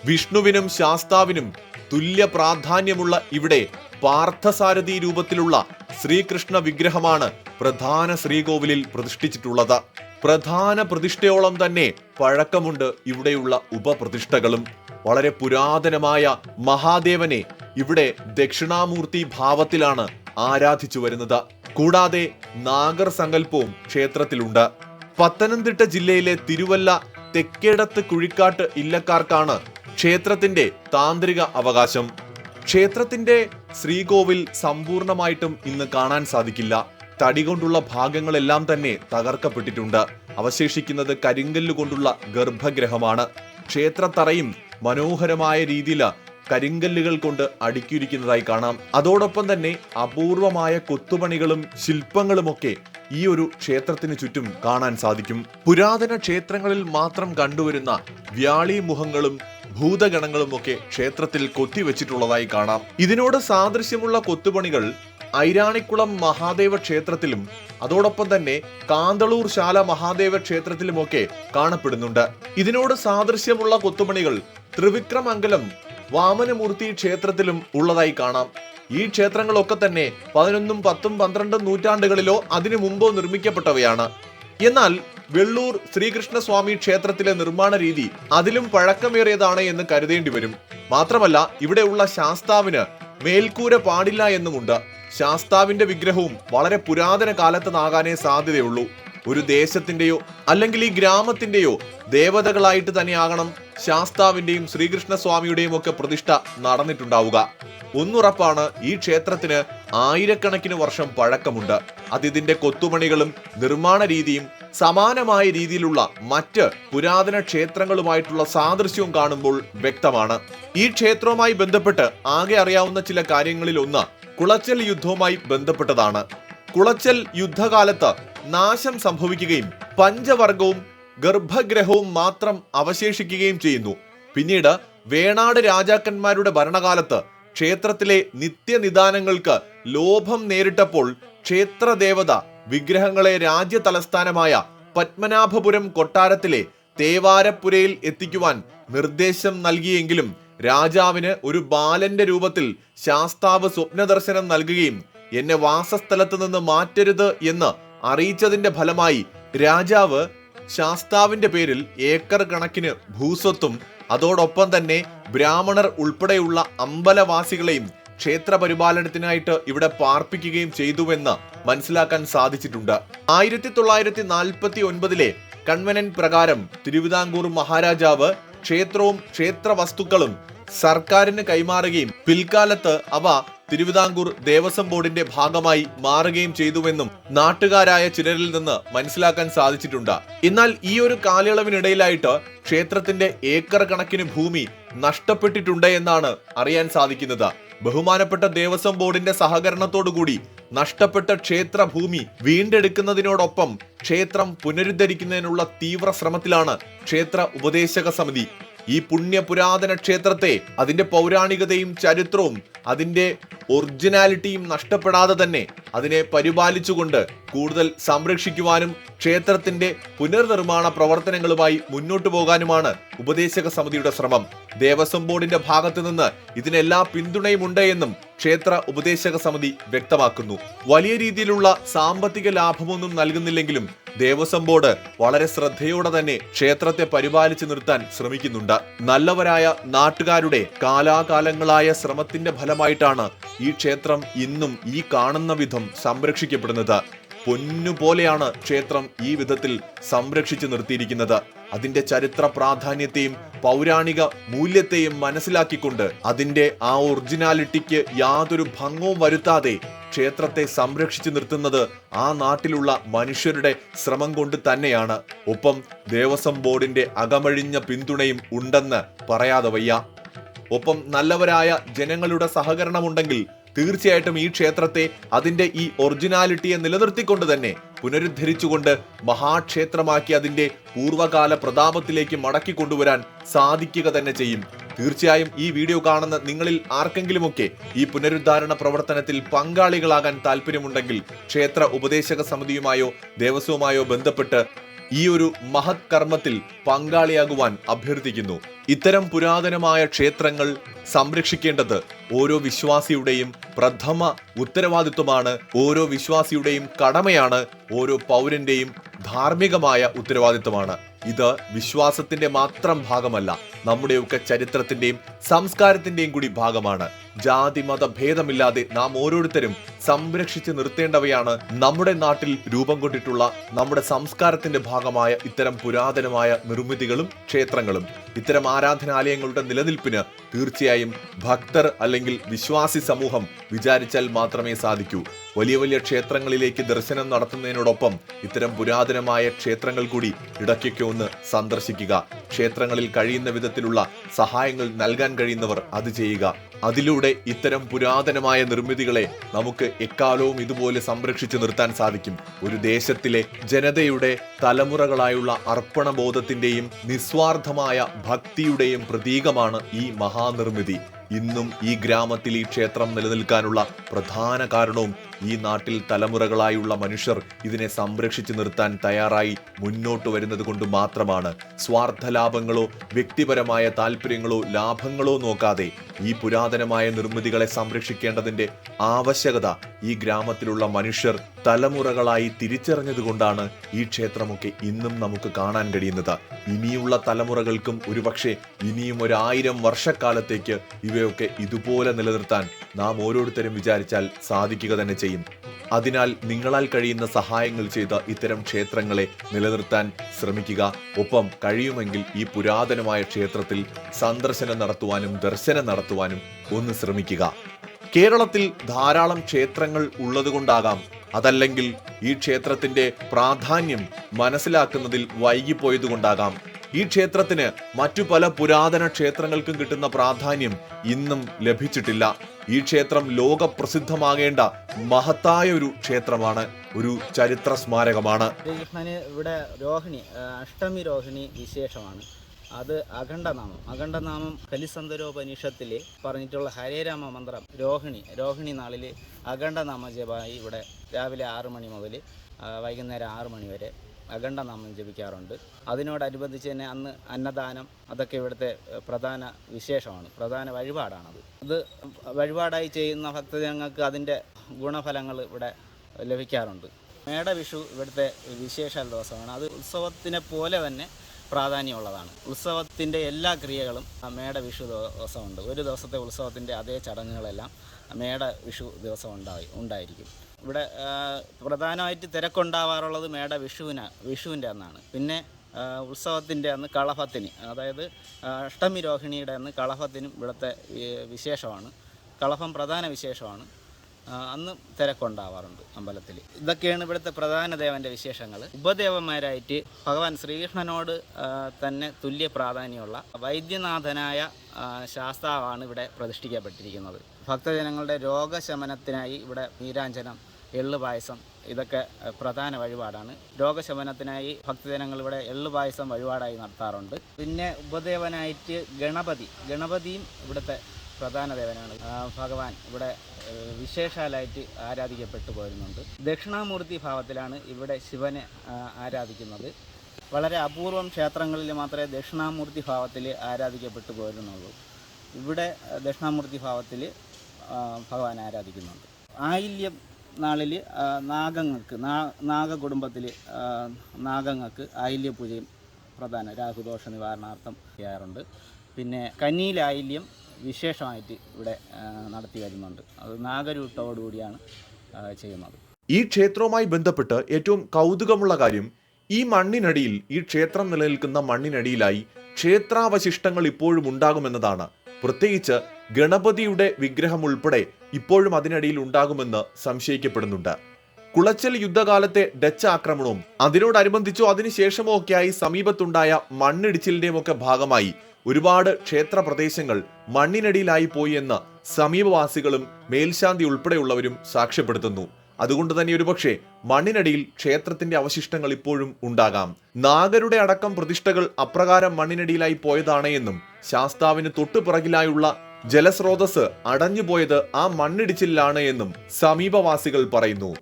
വിഷ്ണുവിനും ശാസ്താവിനും തുല്യ പ്രാധാന്യമുള്ള ഇവിടെ പാർത്ഥസാരഥി രൂപത്തിലുള്ള ശ്രീകൃഷ്ണ വിഗ്രഹമാണ് പ്രധാന ശ്രീകോവിലിൽ പ്രതിഷ്ഠിച്ചിട്ടുള്ളത്. പ്രധാന പ്രതിഷ്ഠയോളം തന്നെ പഴക്കമുണ്ട് ഇവിടെയുള്ള ഉപപ്രതിഷ്ഠകളും. വളരെ പുരാതനമായ മഹാദേവനെ ഇവിടെ ദക്ഷിണാമൂർത്തി ഭാവത്തിലാണ് ആരാധിച്ചു വരുന്നത്. കൂടാതെ നാഗർ സങ്കല്പവും ക്ഷേത്രത്തിലുണ്ട്. പത്തനംതിട്ട ജില്ലയിലെ തിരുവല്ല തെക്കേടത്ത് കുഴിക്കാട്ട് ഇല്ലക്കാർക്കാണ് ക്ഷേത്രത്തിന്റെ താന്ത്രിക അവകാശം. ക്ഷേത്രത്തിന്റെ ശ്രീകോവിൽ സമ്പൂർണമായിട്ടും ഇന്ന് കാണാൻ സാധിക്കില്ല. തടി കൊണ്ടുള്ള ഭാഗങ്ങളെല്ലാം തന്നെ തകർക്കപ്പെട്ടിട്ടുണ്ട്. അവശേഷിക്കുന്നത് കരിങ്കല്ല് കൊണ്ടുള്ള ഗർഭഗ്രഹമാണ്. ക്ഷേത്രത്തറയും മനോഹരമായ രീതിയിൽ കരിങ്കല്ലുകൾ കൊണ്ട് അടുക്കിയിരിക്കുന്നതായി കാണാം. അതോടൊപ്പം തന്നെ അപൂർവമായ കൊത്തുപണികളും ശില്പങ്ങളുമൊക്കെ ഈ ഒരു ക്ഷേത്രത്തിന് ചുറ്റും കാണാൻ സാധിക്കും. പുരാതന ക്ഷേത്രങ്ങളിൽ മാത്രം കണ്ടുവരുന്ന വ്യാളി മുഖങ്ങളും ഭൂതഗണങ്ങളും ഒക്കെ ക്ഷേത്രത്തിൽ കൊത്തിവെച്ചിട്ടുള്ളതായി കാണാം. ഇതിനോട് സാദൃശ്യമുള്ള കൊത്തുപണികൾ ഐരാണിക്കുളം മഹാദേവ ക്ഷേത്രത്തിലും അതോടൊപ്പം തന്നെ കാന്തളൂർ ശാല മഹാദേവ ക്ഷേത്രത്തിലുമൊക്കെ കാണപ്പെടുന്നുണ്ട്. ഇതിനോട് സാദൃശ്യമുള്ള കൊത്തുപണികൾ ത്രിവിക്രമംഗലം വാമനമൂർത്തി ക്ഷേത്രത്തിലും ഉള്ളതായി കാണാം. ഈ ക്ഷേത്രങ്ങളൊക്കെ തന്നെ പതിനൊന്നും പത്തും പന്ത്രണ്ടും നൂറ്റാണ്ടുകളിലോ അതിനു മുമ്പോ നിർമ്മിക്കപ്പെട്ടവയാണ്. എന്നാൽ വെള്ളൂർ ശ്രീകൃഷ്ണസ്വാമി ക്ഷേത്രത്തിലെ നിർമ്മാണ രീതി അതിലും പഴക്കമേറിയതാണ് എന്ന് കരുതേണ്ടി വരും. മാത്രമല്ല ഇവിടെയുള്ള ശാസ്താവിന് മേൽക്കൂര പാടില്ല എന്നുമുണ്ട്. ശാസ്താവിന്റെ വിഗ്രഹവും വളരെ പുരാതന കാലത്തതാകാനേ സാധ്യതയുള്ളൂ. ഒരു ദേശത്തിന്റെയോ അല്ലെങ്കിൽ ഈ ഗ്രാമത്തിന്റെയോ ദേവതകളായിട്ട് തന്നെയാകണം ശാസ്താവിന്റെയും ശ്രീകൃഷ്ണസ്വാമിയുടെയും ഒക്കെ പ്രതിഷ്ഠ നടന്നിട്ടുണ്ടാവുക. ഒന്നുറപ്പാണ് ഈ ക്ഷേത്രത്തിന് ആയിരക്കണക്കിന് വർഷം പഴക്കമുണ്ട്. അതിതിന്റെ കൊത്തുമണികളും നിർമ്മാണ രീതിയും സമാനമായ രീതിയിലുള്ള മറ്റ് പുരാതന ക്ഷേത്രങ്ങളുമായിട്ടുള്ള സാദൃശ്യവും കാണുമ്പോൾ വ്യക്തമാണ്. ഈ ക്ഷേത്രവുമായി ബന്ധപ്പെട്ട് ആകെ അറിയാവുന്ന ചില കാര്യങ്ങളിൽ ഒന്ന് കുളച്ചൽ യുദ്ധവുമായി ബന്ധപ്പെട്ടതാണ്. കുളച്ചൽ യുദ്ധകാലത്ത് നാശം സംഭവിക്കുകയും പഞ്ചവർഗവും ഗർഭഗ്രഹവും മാത്രം അവശേഷിക്കുകയും ചെയ്യുന്നു. പിന്നീട് വേണാട് രാജാക്കന്മാരുടെ ഭരണകാലത്ത് ക്ഷേത്രത്തിലെ നിത്യനിദാനങ്ങൾക്ക് ലോഭം നേരിട്ടപ്പോൾ ക്ഷേത്രദേവത വിഗ്രഹങ്ങളെ രാജ്യ തലസ്ഥാനമായ പത്മനാഭപുരം കൊട്ടാരത്തിലെ തേവാരപ്പുരയിൽ എത്തിക്കുവാൻ നിർദ്ദേശം നൽകിയെങ്കിലും രാജാവിന് ഒരു ബാലന്റെ രൂപത്തിൽ ശാസ്താവ് സ്വപ്നദർശനം നൽകുകയും എന്നെ വാസസ്ഥലത്ത് നിന്ന് മാറ്റരുത് എന്ന് അറിയിച്ചതിന്റെ ഫലമായി രാജാവ് ശാസ്താവിന്റെ പേരിൽ ഏക്കർ കണക്കിന് ഭൂസ്വത്തും അതോടൊപ്പം തന്നെ ബ്രാഹ്മണർ ഉൾപ്പെടെയുള്ള അമ്പലവാസികളെയും ക്ഷേത്ര പരിപാലനത്തിനായിട്ട് ഇവിടെ പാർപ്പിക്കുകയും ചെയ്തുവെന്ന് മനസ്സിലാക്കാൻ സാധിച്ചിട്ടുണ്ട്. ആയിരത്തി തൊള്ളായിരത്തി നാൽപ്പത്തി ഒൻപതിലെ കൺവനൻ പ്രകാരം തിരുവിതാംകൂർ മഹാരാജാവ് ക്ഷേത്രവും ക്ഷേത്ര വസ്തുക്കളും സർക്കാരിന് കൈമാറുകയും പിൽക്കാലത്ത് അവ തിരുവിതാംകൂർ ദേവസ്വം ബോർഡിന്റെ ഭാഗമായി മാറുകയും ചെയ്തുവെന്നും നാട്ടുകാരായ ചിലരിൽ നിന്ന് മനസ്സിലാക്കാൻ സാധിച്ചിട്ടുണ്ട്. എന്നാൽ ഈ ഒരു കാലയളവിനിടയിലായിട്ട് ക്ഷേത്രത്തിന്റെ ഏക്കർ കണക്കിന് ഭൂമി നഷ്ടപ്പെട്ടിട്ടുണ്ട് എന്നാണ് അറിയാൻ സാധിക്കുന്നത്. ബഹുമാനപ്പെട്ട ദേവസ്വം ബോർഡിന്റെ സഹകരണത്തോടുകൂടി നഷ്ടപ്പെട്ട ക്ഷേത്രഭൂമി വീണ്ടെടുക്കുന്നതിനോടൊപ്പം ക്ഷേത്രം പുനരുദ്ധരിക്കുന്നതിനുള്ള തീവ്ര ശ്രമത്തിലാണ് ക്ഷേത്ര ഉപദേശക സമിതി. ഈ പുണ്യ പുരാതന ക്ഷേത്രത്തെ അതിന്റെ പൗരാണികതയും ചരിത്രവും അതിന്റെ ഒറിജിനാലിറ്റിയും നഷ്ടപ്പെടാതെ തന്നെ അതിനെ പരിപാലിച്ചുകൊണ്ട് കൂടുതൽ സംരക്ഷിക്കുവാനും ക്ഷേത്രത്തിന്റെ പുനർനിർമ്മാണ പ്രവർത്തനങ്ങളുമായി മുന്നോട്ടു പോകാനുമാണ് ഉപദേശക സമിതിയുടെ ശ്രമം. ദേവസ്വം ബോർഡിന്റെ ഭാഗത്തു നിന്ന് ഇതിനെല്ലാ പിന്തുണയുമുണ്ട് എന്നും ക്ഷേത്ര ഉപദേശക സമിതി വ്യക്തമാക്കുന്നു. വലിയ രീതിയിലുള്ള സാമ്പത്തിക ലാഭമൊന്നും നൽകുന്നില്ലെങ്കിലും ദേവസ്വം ബോർഡ് വളരെ ശ്രദ്ധയോടെ തന്നെ ക്ഷേത്രത്തെ പരിപാലിച്ചു നിർത്താൻ ശ്രമിക്കുന്നുണ്ട്. നല്ലവരായ നാട്ടുകാരുടെ കാലാകാലങ്ങളായ ശ്രമത്തിന്റെ ഫലമായിട്ടാണ് ഈ ക്ഷേത്രം ഇന്നും ഈ കാണുന്ന വിധം സംരക്ഷിക്കപ്പെടുന്നത്. പൊന്നുപോലെയാണ് ക്ഷേത്രം ഈ വിധത്തിൽ സംരക്ഷിച്ചു നിർത്തിയിരിക്കുന്നത്. അതിന്റെ ചരിത്ര പ്രാധാന്യത്തെയും പൗരാണിക മൂല്യത്തെയും മനസ്സിലാക്കിക്കൊണ്ട് അതിന്റെ ആ ഒറിജിനാലിറ്റിക്ക് യാതൊരു ഭംഗവും വരുത്താതെ ക്ഷേത്രത്തെ സംരക്ഷിച്ചു നിർത്തുന്നത് ആ നാട്ടിലുള്ള മനുഷ്യരുടെ ശ്രമം കൊണ്ട് തന്നെയാണ്. ഒപ്പം ദേവസ്വം ബോർഡിന്റെ അകമഴിഞ്ഞ പിന്തുണയും ഉണ്ടെന്ന് പറയാതെ വയ്യ. ഒപ്പം നല്ലവരായ ജനങ്ങളുടെ സഹകരണമുണ്ടെങ്കിൽ തീർച്ചയായിട്ടും ഈ ക്ഷേത്രത്തെ അതിന്റെ ഈ ഒറിജിനാലിറ്റിയെ നിലനിർത്തിക്കൊണ്ട് തന്നെ പുനരുദ്ധരിച്ചുകൊണ്ട് മഹാക്ഷേത്രമാക്കി അതിന്റെ പൂർവകാല പ്രതാപത്തിലേക്ക് മടക്കി കൊണ്ടുവരാൻ സാധിക്കുക തന്നെ ചെയ്യും. തീർച്ചയായും ഈ വീഡിയോ കാണുന്ന നിങ്ങളിൽ ആർക്കെങ്കിലുമൊക്കെ ഈ പുനരുദ്ധാരണ പ്രവർത്തനത്തിൽ പങ്കാളികളാകാൻ താല്പര്യമുണ്ടെങ്കിൽ ക്ഷേത്ര ഉപദേശക സമിതിയുമായോ ദേവസ്വവുമായോ ബന്ധപ്പെട്ട് ഈ ഒരു മഹത് കർമ്മത്തിൽ പങ്കാളിയാകുവാൻ അഭ്യർത്ഥിക്കുന്നു. ഇത്തരം പുരാതനമായ ക്ഷേത്രങ്ങൾ സംരക്ഷിക്കേണ്ടത് ഓരോ വിശ്വാസിയുടെയും പ്രഥമ ഉത്തരവാദിത്വമാണ് ഓരോ വിശ്വാസിയുടെയും കടമയാണ് ഓരോ പൗരന്റെയും ധാർമ്മികമായ ഉത്തരവാദിത്വമാണ്. ഇത് വിശ്വാസത്തിന്റെ മാത്രം ഭാഗമല്ല നമ്മുടെയൊക്കെ ചരിത്രത്തിന്റെയും സംസ്കാരത്തിന്റെയും കൂടി ഭാഗമാണ്. ജാതി മത ഭേദമില്ലാതെ നാം ഓരോരുത്തരും സംരക്ഷിച്ചു നിർത്തേണ്ടവയാണ് നമ്മുടെ നാട്ടിൽ രൂപം കൊണ്ടിട്ടുള്ള നമ്മുടെ സംസ്കാരത്തിന്റെ ഭാഗമായ ഇത്തരം പുരാതനമായ നിർമ്മിതികളും ക്ഷേത്രങ്ങളും. ഇത്തരം ആരാധനാലയങ്ങളുടെ നിലനിൽപ്പിന് തീർച്ചയായും ഭക്തർ അല്ലെങ്കിൽ വിശ്വാസി സമൂഹം വിചാരിച്ചാൽ മാത്രമേ സാധിക്കൂ. വലിയ വലിയ ക്ഷേത്രങ്ങളിലേക്ക് ദർശനം നടത്തുന്നതിനോടൊപ്പം ഇത്തരം പുരാതനമായ ക്ഷേത്രങ്ങൾ കൂടി ഇടയ്ക്കൊക്കെ ഒന്ന് സന്ദർശിക്കുക. ക്ഷേത്രങ്ങളിൽ കഴിയുന്ന വിധത്തിലുള്ള സഹായങ്ങൾ നൽകാൻ കഴിയുന്നവർ അത് ചെയ്യുക. അതിലൂടെ ഇത്തരം പുരാതനമായ നിർമ്മിതികളെ നമുക്ക് എക്കാലവും ഇതുപോലെ സംരക്ഷിച്ചു നിർത്താൻ സാധിക്കും. ഒരു ദേശത്തിലെ ജനതയുടെ തലമുറകളായുള്ള അർപ്പണബോധത്തിന്റെയും നിസ്വാർത്ഥമായ ഭക്തിയുടെയും പ്രതീകമാണ് ഈ മഹാനിർമ്മിതി. ഇന്നും ഈ ഗ്രാമത്തിൽ ഈ ക്ഷേത്രം നിലനിൽക്കാനുള്ള പ്രധാന കാരണവും ഈ നാട്ടിൽ തലമുറകളായുള്ള മനുഷ്യർ ഇതിനെ സംരക്ഷിച്ചു നിർത്താൻ തയ്യാറായി മുന്നോട്ട് വരുന്നത് കൊണ്ട് മാത്രമാണ് സ്വാർത്ഥ ലാഭങ്ങളോ വ്യക്തിപരമായ താല്പര്യങ്ങളോ ലാഭങ്ങളോ നോക്കാതെ ഈ പുരാതനമായ നിർമ്മിതികളെ സംരക്ഷിക്കേണ്ടതിന്റെ ആവശ്യകത ഈ ഗ്രാമത്തിലുള്ള മനുഷ്യർ തലമുറകളായി തിരിച്ചറിഞ്ഞതുകൊണ്ടാണ് ഈ ക്ഷേത്രമൊക്കെ ഇന്നും നമുക്ക് കാണാൻ കഴിയുന്നത്. ഇനിയുള്ള തലമുറകൾക്കും ഒരുപക്ഷെ ഇനിയും ഒരായിരം വർഷക്കാലത്തേക്ക് ഇവയൊക്കെ ഇതുപോലെ നിലനിർത്താൻ നാം ഓരോരുത്തരും വിചാരിച്ചാൽ സാധിക്കുക തന്നെ ചെയ്യും. അതിനാൽ നിങ്ങളാൽ കഴിയുന്ന സഹായങ്ങൾ ചെയ്ത ഇത്തരം ക്ഷേത്രങ്ങളെ നിലനിർത്താൻ ശ്രമിക്കുക. ഒപ്പം കഴിയുമെങ്കിൽ ഈ പുരാതനമായ ക്ഷേത്രത്തിൽ സന്ദർശനം നടത്തുവാനും ദർശനം നടത്തുവാനും ഒന്ന് ശ്രമിക്കുക. കേരളത്തിൽ ധാരാളം ക്ഷേത്രങ്ങൾ ഉള്ളതുകൊണ്ടാകാം. അതല്ലെങ്കിൽ ഈ ക്ഷേത്രത്തിന്റെ പ്രാധാന്യം മനസ്സിലാക്കുന്നതിൽ വൈകിപ്പോയതുകൊണ്ടാകാം. ഈ ക്ഷേത്രത്തിന് മറ്റു പല പുരാതന ക്ഷേത്രങ്ങൾക്കും കിട്ടുന്ന പ്രാധാന്യം ഇന്നും ലഭിച്ചിട്ടില്ല. ഈ ക്ഷേത്രം ലോകപ്രസിദ്ധമാകേണ്ട മഹത്തായ ഒരു ക്ഷേത്രമാണ് ഒരു ചരിത്ര സ്മാരകമാണ്. ശ്രീകൃഷ്ണന് ഇവിടെ രോഹിണി അഷ്ടമി രോഹിണി വിശേഷമാണ്. അത് അഖണ്ഡനാമം. അഖണ്ഡനാമം കലിസന്തരോപനിഷത്തിൽ പറഞ്ഞിട്ടുള്ള ഹരേരാമ മന്ത്രം രോഹിണി രോഹിണി നാളിൽ അഖണ്ഡനാമ ഇവിടെ രാവിലെ ആറ് മണി മുതൽ വൈകുന്നേരം ആറ് മണി വരെ അഖണ്ഡനാമം ജപിക്കാറുണ്ട്. അതിനോടനുബന്ധിച്ച് തന്നെ അന്ന് അന്നദാനം അതൊക്കെ ഇവിടുത്തെ പ്രധാന വിശേഷമാണ്. പ്രധാന വഴിപാടാണത്. അത് വഴിപാടായി ചെയ്യുന്ന ഭക്തജനങ്ങൾക്ക് അതിന്റെ ഗുണഫലങ്ങൾ ഇവിടെ ലഭിക്കാറുണ്ട്. മേടവിഷു ഇവിടുത്തെ വിശേഷ ദിവസമാണ്. അത് ഉത്സവത്തിനെ പോലെ തന്നെ പ്രാധാന്യമുള്ളതാണ്. ഉത്സവത്തിന്റെ എല്ലാ ക്രിയകളും ആ മേടവിഷു ദിവസമുണ്ട്. ഒരു ദിവസത്തെ ഉത്സവത്തിന്റെ അതേ ചടങ്ങുകളെല്ലാം മേട വിഷു ദിവസം ഉണ്ടായി ഉണ്ടായിരിക്കും. ഇവിടെ പ്രധാനമായിട്ട് തിരക്കുണ്ടാവാറുള്ളത് മേട വിഷുവിന വിഷുവിന്റെ അന്നാണ്. പിന്നെ ഉത്സവത്തിന്റെ അന്ന് കളഭത്തിന് അതായത് അഷ്ടമി രോഹിണിയുടെ അന്ന് കളഭത്തിനും ഇവിടുത്തെ വിശേഷമാണ്. കളഭം പ്രധാന വിശേഷമാണ്. അന്ന് തിരക്കുണ്ടാവാറുണ്ട് അമ്പലത്തിൽ. ഇതൊക്കെയാണ് ഇവിടുത്തെ പ്രധാന ദേവന്റെ വിശേഷങ്ങൾ. ഉപദേവന്മാരായിട്ട് ഭഗവാൻ ശ്രീകൃഷ്ണനോട് തന്നെ തുല്യ പ്രാധാന്യമുള്ള വൈദ്യനാഥനായ ശാസ്താവാണ് ഇവിടെ പ്രതിഷ്ഠിക്കപ്പെട്ടിരിക്കുന്നത്. ഭക്തജനങ്ങളുടെ രോഗശമനത്തിനായി ഇവിടെ നീരാഞ്ജനം എള്ള് പായസം ഇതൊക്കെ പ്രധാന വഴിപാടാണ്. രോഗശമനത്തിനായി ഭക്തജനങ്ങൾ ഇവിടെ എള്ള് പായസം വഴിപാടായി നടത്താറുണ്ട്. പിന്നെ ഉപദേവനായിട്ട് ഗണപതി. ഗണപതിയും ഇവിടുത്തെ പ്രധാന ദേവനാണ്. ഭഗവാൻ ഇവിടെ വിശേഷാലായിട്ട് ആരാധിക്കപ്പെട്ടു പോരുന്നുണ്ട്. ദക്ഷിണാമൂർത്തി ഭാവത്തിലാണ് ഇവിടെ ശിവനെ ആരാധിക്കുന്നത്. വളരെ അപൂർവം ക്ഷേത്രങ്ങളിൽ മാത്രമേ ദക്ഷിണാമൂർത്തി ഭാവത്തിൽ ആരാധിക്കപ്പെട്ടു പോരുന്നുള്ളൂ. ഇവിടെ ദക്ഷിണാമൂർത്തി ഭാവത്തിൽ ഭഗവാൻ ആരാധിക്കുന്നുണ്ട്. ആയില്യം നാളിൽ നാഗങ്ങൾക്ക് നാ നാഗകുടുംബത്തിൽ നാഗങ്ങൾക്ക് ആയില്യപൂജയും പ്രധാന രാഹുദോഷ നിവാരണാർത്ഥം ചെയ്യാറുണ്ട്. പിന്നെ കന്നിയിലായില്യം വിശേഷമായിട്ട് ഇവിടെ നടത്തി വരുന്നുണ്ട്. അത് നാഗരൂട്ടോടുകൂടിയാണ് ചെയ്യുന്നത്. ഈ ക്ഷേത്രവുമായി ബന്ധപ്പെട്ട് ഏറ്റവും കൗതുകമുള്ള കാര്യം ഈ മണ്ണിനടിയിൽ ഈ ക്ഷേത്രം നിലനിൽക്കുന്ന മണ്ണിനടിയിലായി ക്ഷേത്രാവശിഷ്ടങ്ങൾ ഇപ്പോഴും ഉണ്ടാകുമെന്നതാണ്. പ്രത്യേകിച്ച് ഗണപതിയുടെ വിഗ്രഹം ഉൾപ്പെടെ ഇപ്പോഴും അതിനടിയിൽ ഉണ്ടാകുമെന്ന് സംശയിക്കപ്പെടുന്നുണ്ട്. കുളച്ചൽ യുദ്ധകാലത്തെ ഡച്ച് ആക്രമണവും അതിനോടനുബന്ധിച്ചോ അതിനുശേഷമോ ഒക്കെയായി സമീപത്തുണ്ടായ മണ്ണിടിച്ചിലിന്റെയും ഒക്കെ ഭാഗമായി ഒരുപാട് ക്ഷേത്ര പ്രദേശങ്ങൾ മണ്ണിനടിയിലായി പോയി എന്ന് സമീപവാസികളും മേൽശാന്തി ഉൾപ്പെടെയുള്ളവരും സാക്ഷ്യപ്പെടുത്തുന്നു. അതുകൊണ്ട് തന്നെ ഒരുപക്ഷെ മണ്ണിനടിയിൽ ക്ഷേത്രത്തിന്റെ അവശിഷ്ടങ്ങൾ ഇപ്പോഴും ഉണ്ടാകാം. നാഗരുടെ അടക്കം പ്രതിഷ്ഠകൾ അപ്രകാരം മണ്ണിനടിയിലായി പോയതാണ് എന്നും ശാസ്താവിന് തൊട്ടുപിറകിലായുള്ള ജലസ്രോതസ് അടഞ്ഞുപോയത് ആ മണ്ണിടിച്ചിലാണ് എന്നും സമീപവാസികൾ പറയുന്നു.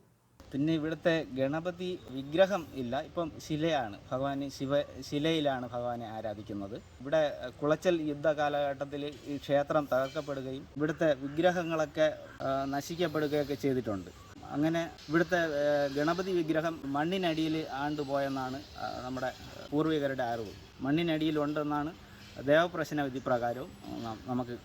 പിന്നെ ഇവിടുത്തെ ഗണപതി വിഗ്രഹം ഇല്ല. ഇപ്പം ശിലയാണ്. ഭഗവാന് ശിവ ശിലയിലാണ് ഭഗവാനെ ആരാധിക്കുന്നത്. ഇവിടെ കുളച്ചൽ യുദ്ധ കാലഘട്ടത്തിൽ ഈ ക്ഷേത്രം തകർക്കപ്പെടുകയും ഇവിടുത്തെ വിഗ്രഹങ്ങളൊക്കെ നശിക്കപ്പെടുകയൊക്കെ ചെയ്തിട്ടുണ്ട്. അങ്ങനെ ഇവിടുത്തെ ഗണപതി വിഗ്രഹം മണ്ണിനടിയിൽ ആണ്ടുപോയെന്നാണ് നമ്മുടെ പൂർവികരുടെ അറിവ്. മണ്ണിനടിയിലുണ്ടെന്നാണ് ദേവപ്രശ്ന പ്രകാരവും നമുക്ക്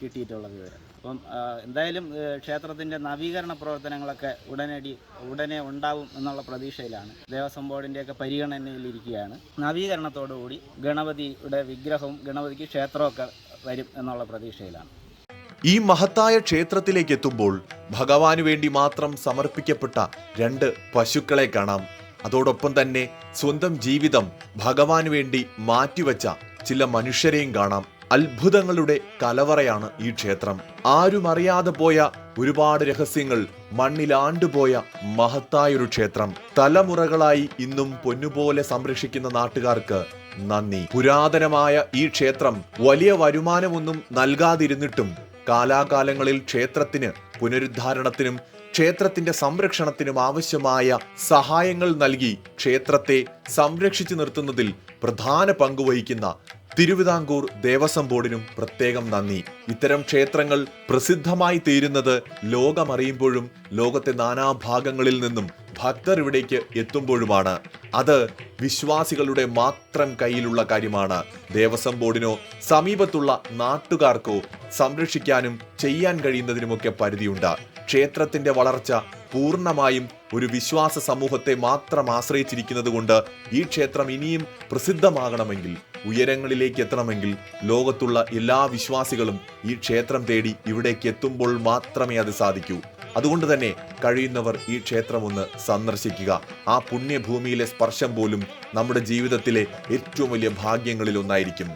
കിട്ടിയിട്ടുള്ള വിവരം. അപ്പം എന്തായാലും ക്ഷേത്രത്തിന്റെ നവീകരണ പ്രവർത്തനങ്ങളൊക്കെ ഉടനടി ഉടനെ ഉണ്ടാവും എന്നുള്ള പ്രതീക്ഷയിലാണ് ദേവസ്വം ബോർഡിന്റെയൊക്കെ പരിഗണനയിലിരിക്കുകയാണ്. നവീകരണത്തോടുകൂടി ഗണപതിയുടെ വിഗ്രഹവും ഗണപതിക്ക് ക്ഷേത്രമൊക്കെ വരും എന്നുള്ള പ്രതീക്ഷയിലാണ്. ഈ മഹത്തായ ക്ഷേത്രത്തിലേക്ക് എത്തുമ്പോൾ ഭഗവാന് വേണ്ടി മാത്രം സമർപ്പിക്കപ്പെട്ട രണ്ട് പശുക്കളെ കാണാം. അതോടൊപ്പം തന്നെ സ്വന്തം ജീവിതം ഭഗവാന് വേണ്ടി മാറ്റിവെച്ച ചില മനുഷ്യരെയും കാണാം. അത്ഭുതങ്ങളുടെ കലവറയാണ് ഈ ക്ഷേത്രം. ആരും അറിയാതെ പോയ ഒരുപാട് രഹസ്യങ്ങൾ മണ്ണിലാണ്ടുപോയ മഹത്തായൊരു ക്ഷേത്രം. തലമുറകളായി ഇന്നും പൊന്നുപോലെ സംരക്ഷിക്കുന്ന നാട്ടുകാർക്ക് നന്ദി. പുരാതനമായ ഈ ക്ഷേത്രം വലിയ വരുമാനമൊന്നും നൽകാതിരുന്നിട്ടും കാലാകാലങ്ങളിൽ ക്ഷേത്രത്തിന് പുനരുദ്ധാരണത്തിനും ക്ഷേത്രത്തിന്റെ സംരക്ഷണത്തിനും ആവശ്യമായ സഹായങ്ങൾ നൽകി ക്ഷേത്രത്തെ സംരക്ഷിച്ചു നിർത്തുന്നതിൽ പ്രധാന പങ്കുവഹിക്കുന്ന തിരുവിതാംകൂർ ദേവസ്വം ബോർഡിനും പ്രത്യേകം നന്ദി. ഇത്തരം ക്ഷേത്രങ്ങൾ പ്രസിദ്ധമായി തീരുന്നത് ലോകമറിയുമ്പോഴും ലോകത്തെ നാനാഭാഗങ്ങളിൽ നിന്നും ഭക്തർ ഇവിടേക്ക് എത്തുമ്പോഴുമാണ്. അത് വിശ്വാസികളുടെ മാത്രം കയ്യിലുള്ള കാര്യമാണ്. ദേവസ്വം ബോർഡിനോ സമീപത്തുള്ള നാട്ടുകാർക്കോ സംരക്ഷിക്കാനും ചെയ്യാൻ കഴിയുന്നതിനുമൊക്കെ പരിധിയുണ്ട്. ക്ഷേത്രത്തിന്റെ വളർച്ച പൂർണമായും ഒരു വിശ്വാസ സമൂഹത്തെ മാത്രം ആശ്രയിച്ചിരിക്കുന്നത് കൊണ്ട് ഈ ക്ഷേത്രം ഇനിയും പ്രസിദ്ധമാകണമെങ്കിൽ ഉയരങ്ങളിലേക്ക് എത്തണമെങ്കിൽ ലോകത്തുള്ള എല്ലാ വിശ്വാസികളും ഈ ക്ഷേത്രം തേടി ഇവിടേക്ക് എത്തുമ്പോൾ മാത്രമേ അത് സാധിക്കൂ. അതുകൊണ്ട് തന്നെ കഴിയുന്നവർ ഈ ക്ഷേത്രം ഒന്ന് സന്ദർശിക്കുക. ആ പുണ്യഭൂമിയിലെ സ്പർശം പോലും നമ്മുടെ ജീവിതത്തിലെ ഏറ്റവും വലിയ ഭാഗ്യങ്ങളിൽ ഒന്നായിരിക്കും.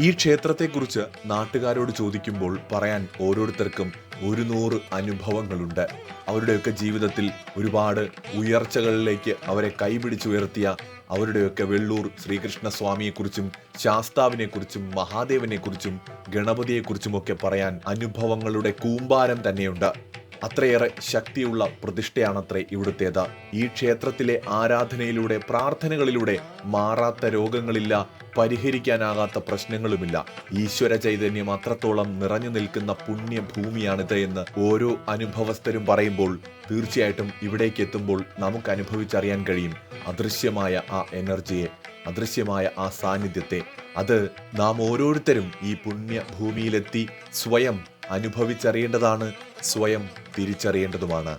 ഈ ക്ഷേത്രത്തെക്കുറിച്ച് നാട്ടുകാരോട് ചോദിക്കുമ്പോൾ പറയാൻ ഓരോരുത്തർക്കും ഒരു നൂറ് അനുഭവങ്ങളുണ്ട്. അവരുടെയൊക്കെ ജീവിതത്തിൽ ഒരുപാട് ഉയർച്ചകളിലേക്ക് അവരെ കൈപിടിച്ചുയർത്തിയ അവരുടെയൊക്കെ വെള്ളൂർ ശ്രീകൃഷ്ണസ്വാമിയെക്കുറിച്ചും ശാസ്താവിനെക്കുറിച്ചും മഹാദേവനെക്കുറിച്ചും ഗണപതിയെക്കുറിച്ചുമൊക്കെ പറയാൻ അനുഭവങ്ങളുടെ കൂമ്പാരം തന്നെയുണ്ട്. അത്രയേറെ ശക്തിയുള്ള പ്രതിഷ്ഠയാണത്രേ ഇവിടുത്തേത്. ഈ ക്ഷേത്രത്തിലെ ആരാധനയിലൂടെ പ്രാർത്ഥനകളിലൂടെ മാറാത്ത രോഗങ്ങളില്ല പരിഹരിക്കാനാകാത്ത പ്രശ്നങ്ങളുമില്ല. ഈശ്വര ചൈതന്യം അത്രത്തോളം നിറഞ്ഞു നിൽക്കുന്ന പുണ്യഭൂമിയാണിത് എന്ന് ഓരോ അനുഭവസ്ഥരും പറയുമ്പോൾ തീർച്ചയായിട്ടും ഇവിടേക്ക് എത്തുമ്പോൾ നമുക്ക് അനുഭവിച്ചറിയാൻ കഴിയും. അദൃശ്യമായ ആ എനർജിയെ അദൃശ്യമായ ആ സാന്നിധ്യത്തെ. അത് നാം ഓരോരുത്തരും ഈ പുണ്യഭൂമിയിലെത്തി സ്വയം അനുഭവിച്ചറിയേണ്ടതാണ് സ്വയം തിരിച്ചറിയേണ്ടതുമാണ്.